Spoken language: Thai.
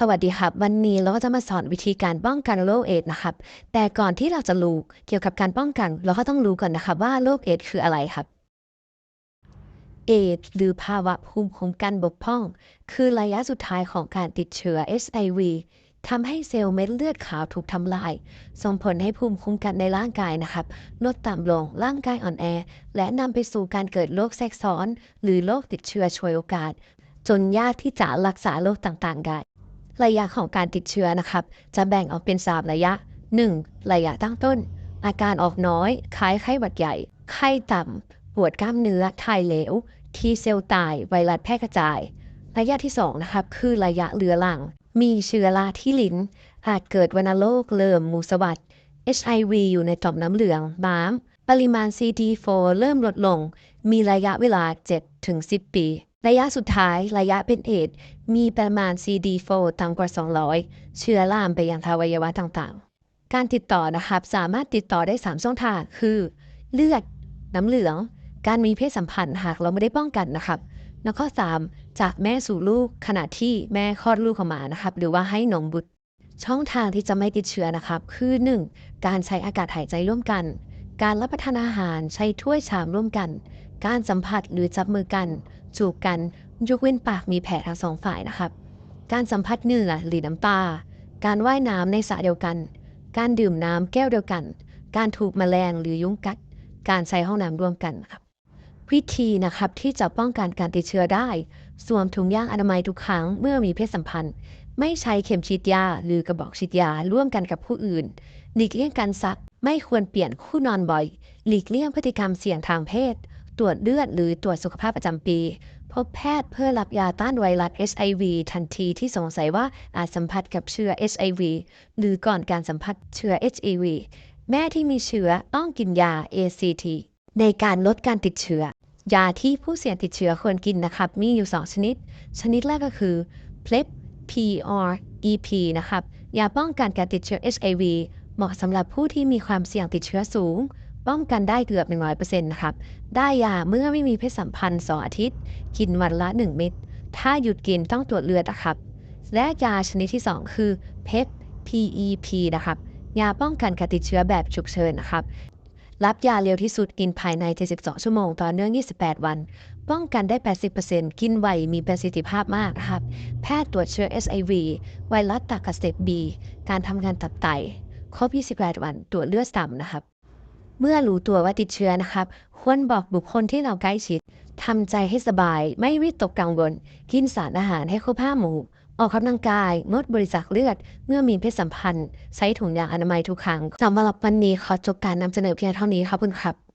สวัสดีครับ วันนี้เราก็จะมาสอนวิธีการป้องกันโรคเอดส์นะครับ แต่ก่อนที่เราจะรู้เกี่ยวกับการป้องกัน เราก็ต้องรู้ก่อนนะครับว่าโรคเอดส์คืออะไรครับเอดส์หรือภาวะภูมิคุ้มกันบกพร่อง คือระยะสุดท้ายของการติดเชื้อ HIV ทำให้เซลล์เม็ดเลือดขาวถูกทำลาย ส่งผลให้ภูมิคุ้มกันในร่างกายนะครับลดต่ำลงร่างกายอ่อนแอ และนำไปสู่การเกิดโรคแทรกซ้อน หรือโรคติดเชื้อช่วยโอกาส จนยากที่จะรักษาโรคต่างๆได้ ระยะของการติดเชื้อนะครับ จะแบ่งออกเป็น 3 ระยะ 1. ระยะตั้งต้น อาการออกน้อย คล้ายไข้หวัดใหญ่ ไข้ต่ำ ปวดกล้ามเนื้อถ่ายเหลว ทีเซลล์ตาย ไวรัสแพร่กระจาย ระยะที่ 2 นะครับ คือระยะเรื้อรัง มีเชื้อราที่ลิ้น อาจเกิดวัณโรคเริ่มมูสวัด HIV อยู่ในต่อมน้ำเหลืองม้าม ปริมาณ CD4 เริ่มลดลง มีระยะเวลา 7-10 ปี ระยะสุดท้ายระยะเป็นเอดมีประมาณ CD4 ต่ำกว่า 200 เชื้อลามไปยังอวัยวะต่างๆ การติดต่อนะครับสามารถติดต่อได้ 3 ช่องทาง คือ เลือด น้ำเหลือง การมีเพศสัมพันธ์หากเราไม่ได้ป้องกันนะครับ แล้วข้อ 3 จากแม่สู่ลูกขณะที่แม่คลอดลูกออกมานะครับ หรือว่าให้นมบุตร ช่องทางที่จะไม่ติดเชื้อนะครับ คือ 1. การใช้อากาศหายใจร่วมกัน การรับประทานอาหารใช้ถ้วยชามร่วมกัน การสัมผัสหรือจับมือกันจูบกันยกเว้นปากมีแผลทั้งสองฝ่ายนะครับ การสัมผัสเหงื่อหรือน้ำตา การว่ายน้ำในสระเดียวกัน การดื่มน้ำแก้วเดียวกัน การถูกแมลงหรือยุงกัด การใช้ห้องน้ำร่วมกันครับ วิธีนะครับที่จะป้องกันการติดเชื้อได้ สวมถุงยางอนามัยทุกครั้งเมื่อมีเพศสัมพันธ์ ไม่ใช้เข็มฉีดยาหรือกระบอกฉีดยาร่วมกันกับผู้อื่น หลีกเลี่ยงการซัก ไม่ควรเปลี่ยนคู่นอนบ่อย หลีกเลี่ยงพฤติกรรมเสี่ยงทางเพศ ตรวจเลือดหรือตรวจสุขภาพประจำปี พบแพทย์เพื่อรับยาต้านไวรัส HIV ทันทีที่สงสัยว่าอาจสัมผัสกับเชื้อ HIV หรือก่อนการสัมผัสเชื้อ HIV แม่ที่มีเชื้อต้องกินยา ACT ในการลดการติดเชื้อยาที่ผู้เสี่ยงติดเชื้อควรกินนะครับ มีอยู่ 2 ชนิด ชนิดแรกก็คือ PrEP PrEP นะครับยาป้องกันการติดเชื้อ HIV เหมาะสำหรับผู้ที่มีความเสี่ยงติดเชื้อสูง ป้องกันได้เกือบ 100%นะครับ ได้ยาเมื่อไม่มีเพศสัมพันธ์ 2 อาทิตย์ กินวันละ 1 เม็ด ถ้าหยุดกินต้องตรวจเลือดนะครับ และยาชนิดที่ 2 คือ PEP PEP นะครับ ยาป้องกันการติดเชื้อแบบฉุกเฉินนะครับ รับยาเร็วที่สุดกินภายใน 72 ชั่วโมง ต่อเนื่อง 28 วัน ป้องกันได้ 80%กินไว มีประสิทธิภาพมากนะครับ แพทย์ตรวจเชื้อ HIV ไวรัสตับอักเสบบี การทำงานตับไต ครบ 28 วัน ตรวจเลือดซ้ำนะครับ เมื่อรู้ตัวว่าติดเชื้อนะครับ ควรบอกบุคคลที่เราใกล้ชิดทำใจให้สบาย ไม่วิตกกังวล กินสารอาหารให้ครบห้าหมู่ ออกกำลังกาย งดบริจาคเลือด เมื่อมีเพศสัมพันธ์ ใช้ถุงยางอนามัยทุกครั้งสำหรับวันนี้ขอจบการนำเสนอเพียงเท่านี้ครับคุณครับ